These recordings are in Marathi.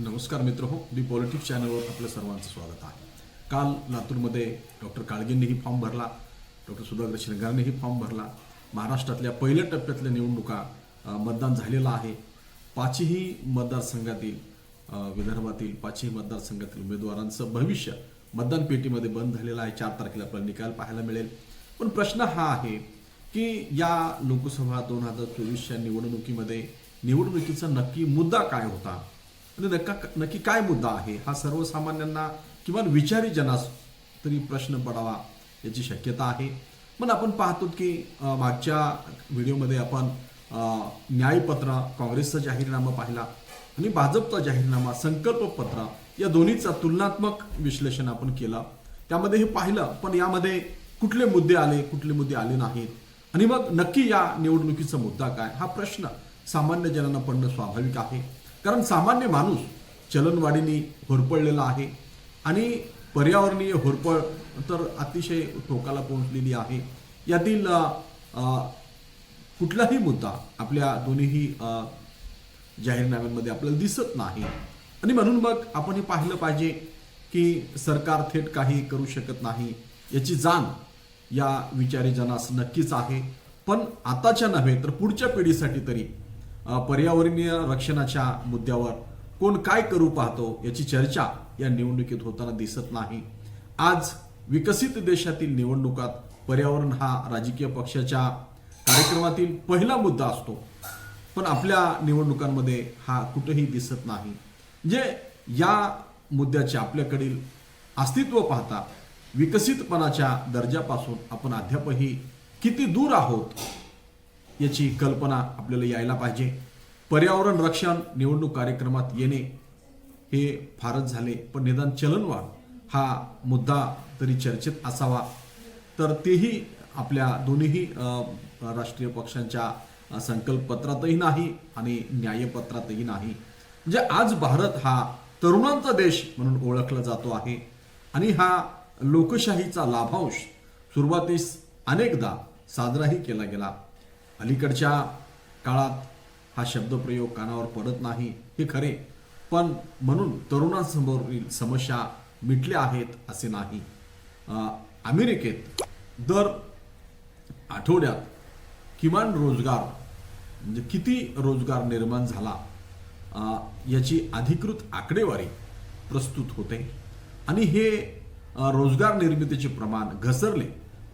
नमस्कार मित्र हो दी पॉलिटिक्स चॅनलवर आपलं सर्वांचं स्वागत आहे. काल लातूरमध्ये डॉक्टर काळगेंनीही फॉर्म भरला डॉक्टर सुधाकर श्रृंगारनेही फॉर्म भरला. महाराष्ट्रातल्या पहिल्या टप्प्यातल्या निवडणुका मतदान झालेलं आहे. पाचही मतदारसंघातील विदर्भातील पाचही मतदारसंघातील उमेदवारांचं भविष्य मतदान पेटीमध्ये बंद झालेलं आहे. चार तारखेला आपल्याला निकाल पाहायला मिळेल. पण प्रश्न हा आहे की या लोकसभा दोन हजार चोवीसच्या निवडणुकीमध्ये निवडणुकीचा नक्की मुद्दा काय होता? आणि नक्का नक्की काय मुद्दा आहे? हा सर्वसामान्यांना किंवा विचारी जनास तरी प्रश्न पडावा याची शक्यता आहे. पण आपण पाहतो की मागच्या व्हिडिओमध्ये आपण न्यायपत्र काँग्रेसचा जाहीरनामा पाहिला आणि भाजपचा जाहीरनामा संकल्पपत्र या दोन्हीचा तुलनात्मक विश्लेषण आपण केलं. त्यामध्ये हे पाहिलं पण यामध्ये कुठले मुद्दे आले कुठले मुद्दे आले नाहीत. आणि मग नक्की या निवडणुकीचा मुद्दा काय? हा प्रश्न सामान्य जनांना पडणं स्वाभाविक आहे. कारण सामान्य माणूस चलनवाढीने होरपळलेला आहे आणि पर्यावरणीय होरपळ तर अतिशय टोकाला पोहोचलेली आहे. यातील कुठलाही मुद्दा आपल्या दोन्हीही जाहीरनाम्यांमध्ये आपल्याला दिसत नाही. आणि म्हणून मग आपण हे पाहिलं पाहिजे की सरकार थेट काही करू शकत नाही याची जाण या विचारी जनास नक्कीच आहे. पण आताच्या नव्हे तर पुढच्या पिढीसाठी तरी पर्यावरणीय रक्षणाच्या मुद्द्यावर कोण काय करू पाहतो याची चर्चा या निवडणुकीत होताना दिसत नाही. आज विकसित देशातील निवडणुकात पर्यावरण हा राजकीय पक्षाच्या कार्यक्रमातील पहिला मुद्दा असतो. पण आपल्या निवडणुकांमध्ये हा कुठेही दिसत नाही. म्हणजे या मुद्द्याचे आपल्याकडील अस्तित्व पाहता विकसितपणाच्या दर्जापासून आपण अद्यापही किती दूर आहोत याची कल्पना आपल्याला यायला पाहिजे. पर्यावरण रक्षण निवडणूक कार्यक्रमात येणे हे फारच झाले पण निदान चलनवाढ हा मुद्दा तरी चर्चेत असावा. तर तेही आपल्या दोन्हीही राष्ट्रीय पक्षांच्या संकल्पपत्रातही नाही आणि न्यायपत्रातही नाही. म्हणजे आज भारत हा तरुणांचा देश म्हणून ओळखला जातो आहे आणि हा लोकशाहीचा लाभांश सुरुवातीस अनेकदा साजराही केला गेला. अलीकडच्या काळात हा शब्दप्रयोग कानावर पडत नाही हे खरे. पण म्हणून तरुणांसमोरील समस्या मिटल्या आहेत असे नाही. अमेरिकेत दर आठवड्यात किमान रोजगार म्हणजे किती रोजगार निर्माण झाला याची अधिकृत आकडेवारी प्रस्तुत होते. आणि हे रोजगार निर्मितीचे प्रमाण घसरले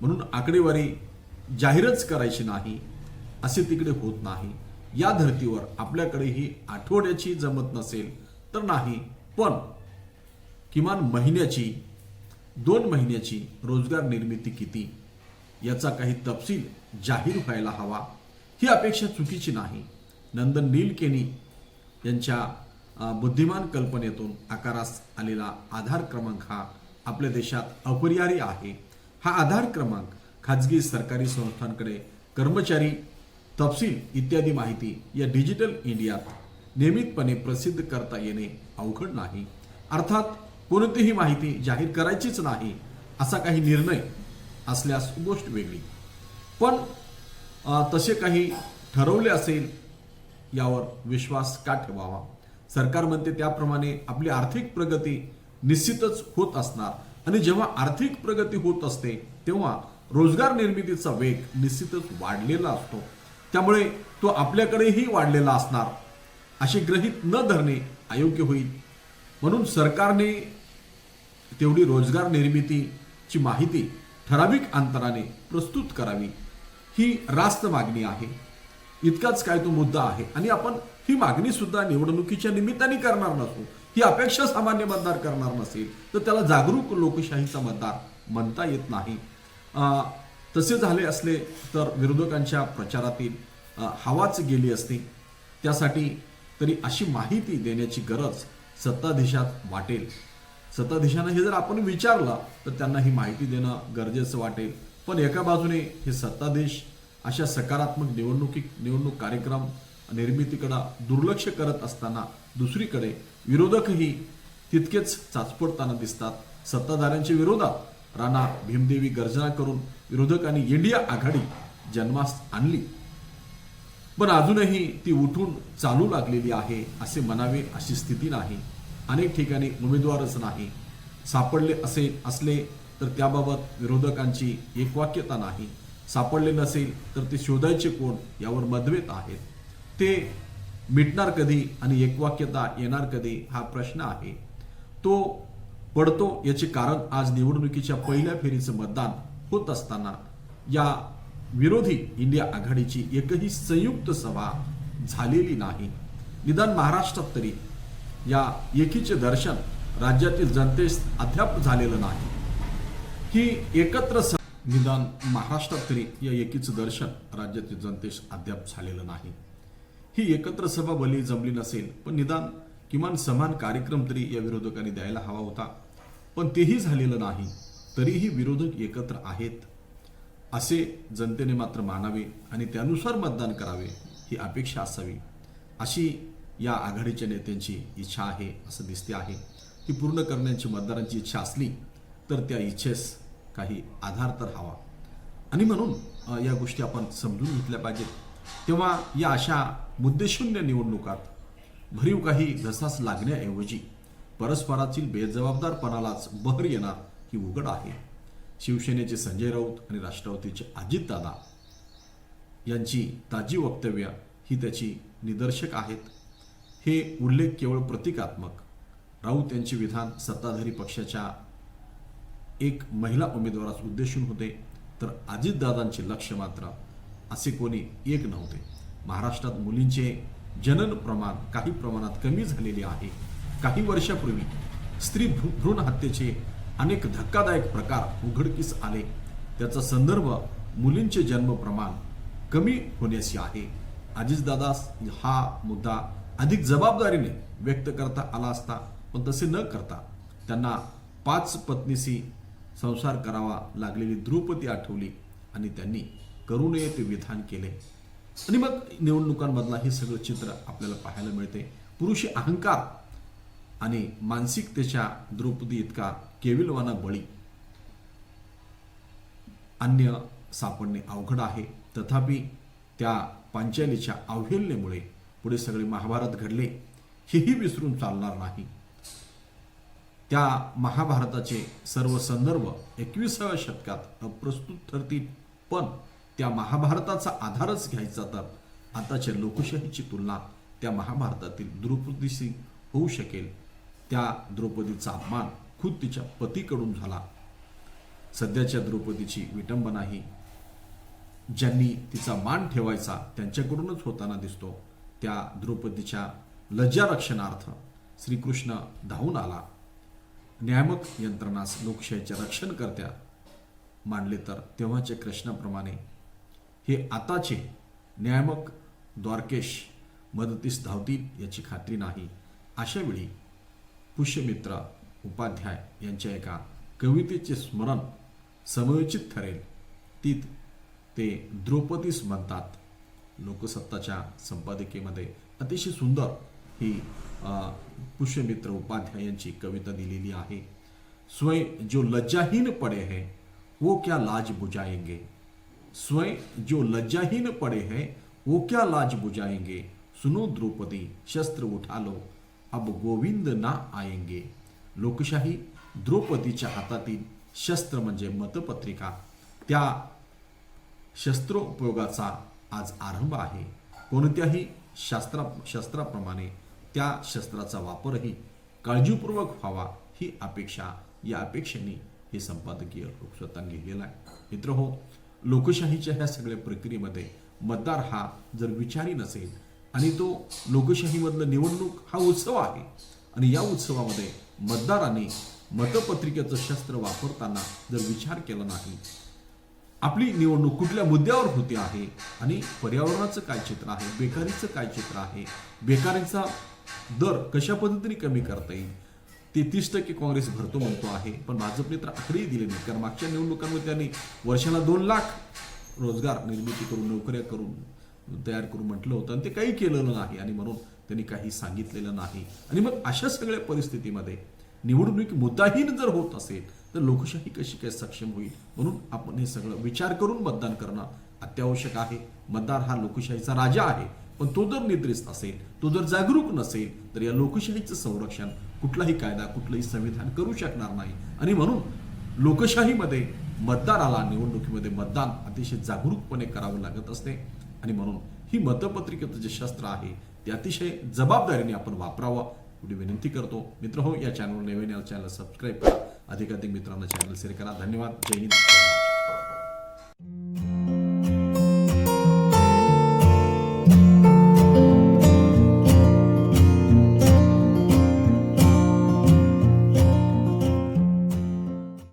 म्हणून आकडेवारी जाहीरच करायची नाही. असे तिकडे होत नाही. या धर्तीवर आपल्याकडे ही आठवड्याची जमत नसेल तर नाही पण किमान महिन्याची दोन महिन्याची रोजगार निर्मिती किती? याचा काही तपशील जाहीर व्हायला हवा. ही अपेक्षा चुकीची नाही. नंदन नीलकेनी यांच्या बुद्धिमान कल्पनेतून आकारास आलेला आधार क्रमांक हा आपल्या देशात अपरिहार्य आहे. हा आधार क्रमांक खाजगी सरकारी संस्थांकडे कर्मचारी तपशील इत्यादी माहिती या डिजिटल इंडियात नियमितपणे प्रसिद्ध करता येणे अवघड नाही. अर्थात कोणतीही माहिती जाहीर करायचीच नाही असा काही निर्णय असल्यास गोष्ट वेगळी. पण तसे काही ठरवले असेल यावर विश्वास का ठेवावा? सरकार म्हणते त्याप्रमाणे आपली आर्थिक प्रगती निश्चितच होत असणार आणि जेव्हा आर्थिक प्रगती होत असते तेव्हा रोजगार निर्मितीचा वेग निश्चितच वाढलेला असतो. त्यामुळे तो आपल्याकडेही वाढलेला असणार. असे ग्रहित न धरणे अयोग्य होईल. म्हणून सरकारने तेवढी रोजगार निर्मितीची माहिती ठराविक अंतराने प्रस्तुत करावी. ही रास्त मागणी आहे. इतकाच काय तो मुद्दा आहे. आणि आपण ही मागणी सुद्धा निवडणुकीच्या निमित्ताने करणार नसू. ही अपेक्षा सामान्य मतदार करणार नसेल तर त्याला जागरूक लोकशाहीचा मतदार म्हणता येत नाही. तसे झाले असले तर विरोधकांच्या प्रचारातील हवाच गेली असती. त्यासाठी तरी अशी माहिती देण्याची गरज सत्ताधीशात वाटेल. सत्ताधीशांना हे जर आपण विचारलं तर त्यांना ही माहिती देणं गरजेचं वाटेल. पण एका बाजूने हे सत्ताधीश अशा सकारात्मक निवडणुकी निवडणूक कार्यक्रम निर्मितीकडं दुर्लक्ष करत असताना दुसरीकडे विरोधकही तितकेच चाचपडताना दिसतात. सत्ताधाऱ्यांच्या विरोधात राणा भीमदेवी गर्जना करून विरोधकांनी इंडिया आघाडी जन्मास आणली. पण अजूनही ती उठून चालू लागलेली आहे असे म्हणावे अशी स्थिती नाही. अनेक ठिकाणी उमेदवारच नाही. सापडले असे असले तर त्याबाबत विरोधकांची एकवाक्यता नाही. सापडले नसेल तर ते शोधायचे कोण यावर मतभेद आहेत. ते मिटणार कधी आणि एकवाक्यता येणार कधी हा प्रश्न आहे. तो पडतो याचे कारण आज निवडणुकीच्या पहिल्या फेरीचं मतदान. होत असताना या विरोधी इंडिया आघाडीची एकही संयुक्त सभा झालेली नाही. निदान महाराष्ट्रात तरी या एकीचे दर्शन राज्यातील जनतेस अद्याप झालेलं नाही. ही एकत्र स निदान महाराष्ट्रात तरी या एकीचं दर्शन राज्यातील जनतेस अद्याप झालेलं नाही. ही एकत्र सभा भली जमली नसेल पण निदान किमान समान कार्यक्रम तरी या विरोधकांनी द्यायला हवा होता. पण तेही झालेलं नाही. तरीही विरोधक एकत्र आहेत असे जनतेने मात्र मानावे आणि त्यानुसार मतदान करावे ही अपेक्षा असावी अशी या आघाडीच्या नेत्यांची इच्छा आहे असं दिसते आहे. ती पूर्ण करण्याची मतदारांची इच्छा असली तर त्या इच्छेस काही आधार तर हवा. आणि म्हणून या गोष्टी आपण समजून घेतल्या पाहिजेत. तेव्हा या अशा मुद्देशून्य निवडणुकात भरीव काही घसास लागण्याऐवजी परस्परातील बेजबाबदारपणालाच बहर येणार ही उघड आहे. शिवसेनेचे संजय राऊत आणि राष्ट्रवादीचे अजितदादा यांची ताजी वक्तव्य ही त्याची निदर्शक आहेत. हे उल्लेख केवळ प्रतिकात्मक. राऊत यांचे विधान सत्ताधारी पक्षाच्या एक महिला उमेदवारास उद्देशून होते तर अजितदादांचे लक्ष मात्र असे कोणी एक नव्हते. महाराष्ट्रात मुलींचे जनन प्रमाण काही प्रमाणात कमी झालेले आहे. काही वर्षापूर्वी स्त्री भ्रू- भ्रूण हत्येचे अनेक धक्कादायक प्रकार उघडकीस आले. त्याचा संदर्भ मुलींचे जन्म प्रमाण कमी होण्याशी आहे. अजितदादा हा मुद्दा अधिक जबाबदारीने व्यक्त करता आला असता पण तसे न करता त्यांना पाच पत्नीशी संसार करावा लागलेली द्रौपदी आठवली आणि त्यांनी करू नये ते विधान केले. आणि मग निवडणुकांमधला हे सगळं चित्र आपल्याला पाहायला मिळते. पुरुषी अहंकार आणि मानसिकतेच्या द्रौपदी इतका केविलवाना बळी. अन्य सापडणे अवघड आहे. तथापि त्या पांचालीच्या अवहेलनेमुळे पुढे सगळे महाभारत घडले. हेही विसरून चालणार नाही. त्या महाभारताचे सर्व संदर्भ एकविसाव्या शतकात अप्रस्तुत ठरतील. पण त्या महाभारताचा आधारच घ्यायचा तर आताच्या लोकशाहीची तुलना त्या महाभारतातील द्रुपदीशी होऊ शकेल. त्या द्रौपदीचा अपमान खुद तिच्या पतीकडून झाला. सध्याच्या द्रौपदीची विटंबना ही ज्यांनी तिचा मान ठेवायचा त्यांच्याकडूनच होताना दिसतो त्या द्रौपदीच्या लज्जारक्षणार्थ श्रीकृष्ण धावून आला. न्यायमक यंत्रणास लोकशाहीचे रक्षण करत्या मानले तर तेव्हाच्या कृष्णाप्रमाणे हे आताचे न्यायमक द्वारकेश मदतीस धावतील याची खात्री नाही अशावेळी पुष्यमित्र उपाध्याय यांच्या एका कवितेचे स्मरण समयोचित ठरेल. तीत ते द्रौपदीस म्हणतात. लोकसत्ताच्या संपादकीमध्ये अतिशय सुंदर ही पुष्यमित्र उपाध्याय यांची कविता दिलेली आहे. स्वयं जो लज्जाहीन पड़े है वो क्या लाज बुझाएंगे? स्वयं जो लज्जाहीन पड़े है वो क्या लाज बुझाएंगे? सुनो द्रौपदी शस्त्र उठा लो। अब गोविंद ना आएंगे। लोकशाही द्रौपदीच्या हातातील शस्त्र म्हणजे मतपत्रिका। त्या शस्त्रोपयोगाचा आज आरंभ आहे। कोणत्याही शास्त्रा शस्त्राप्रमाणे त्या शस्त्राचा वापरही काळजीपूर्वक व्हावा ही अपेक्षा या अपेक्षेने हे संपादकीय स्वतः लिहिलेलं आहे मित्र हो लोकशाहीच्या ह्या सगळ्या प्रक्रियेमध्ये मतदार हा जर विचारी नसेल आणि तो लोकशाहीमधलं निवडणूक हा उत्सव आहे. आणि या उत्सवामध्ये मतदाराने मतपत्रिकेचं शस्त्र वापरताना जर विचार केला नाही आपली निवडणूक कुठल्या मुद्द्यावर होते आहे आणि पर्यावरणाचं काय चित्र आहे बेकारीचं काय चित्र आहे बेकारीचा दर कशा पद्धतीने कमी करता येईल ते तीस टक्के काँग्रेस भरतो म्हणतो आहे पण भाजपने तर आकडेही दिले नाही कारण मागच्या निवडणुकांमध्ये त्यांनी वर्षाला दोन लाख रोजगार निर्मिती करून नोकऱ्या करून तयार करून म्हटलं होतं आणि ते काही केलेलं नाही आणि म्हणून त्यांनी काही सांगितलेलं नाही. आणि मग अशा सगळ्या परिस्थितीमध्ये निवडणूक मुद्दाहीन जर होत असेल तर लोकशाही कशी काय सक्षम होईल? म्हणून आपण हे सगळं विचार करून मतदान करणं अत्यावश्यक आहे. मतदार हा लोकशाहीचा राजा आहे. पण तो जर निद्रिस्त असेल तो जर जागरूक नसेल तर या लोकशाहीचं संरक्षण कुठलाही कायदा कुठलंही संविधान करू शकणार नाही. आणि म्हणून लोकशाहीमध्ये मतदाराला निवडणुकीमध्ये मतदान अतिशय जागरूकपणे करावं लागत असते. आणि म्हणून ही मतपत्रिकेचं जे शस्त्र आहे ते अतिशय जबाबदारीने आपण वापरावं. एवढी विनंती करतो. मित्र हो या चॅनल नवीन या चॅनल सबस्क्राईब करा. अधिकाधिक मित्रांना चॅनल शेअर करा. धन्यवाद. जय हिंद.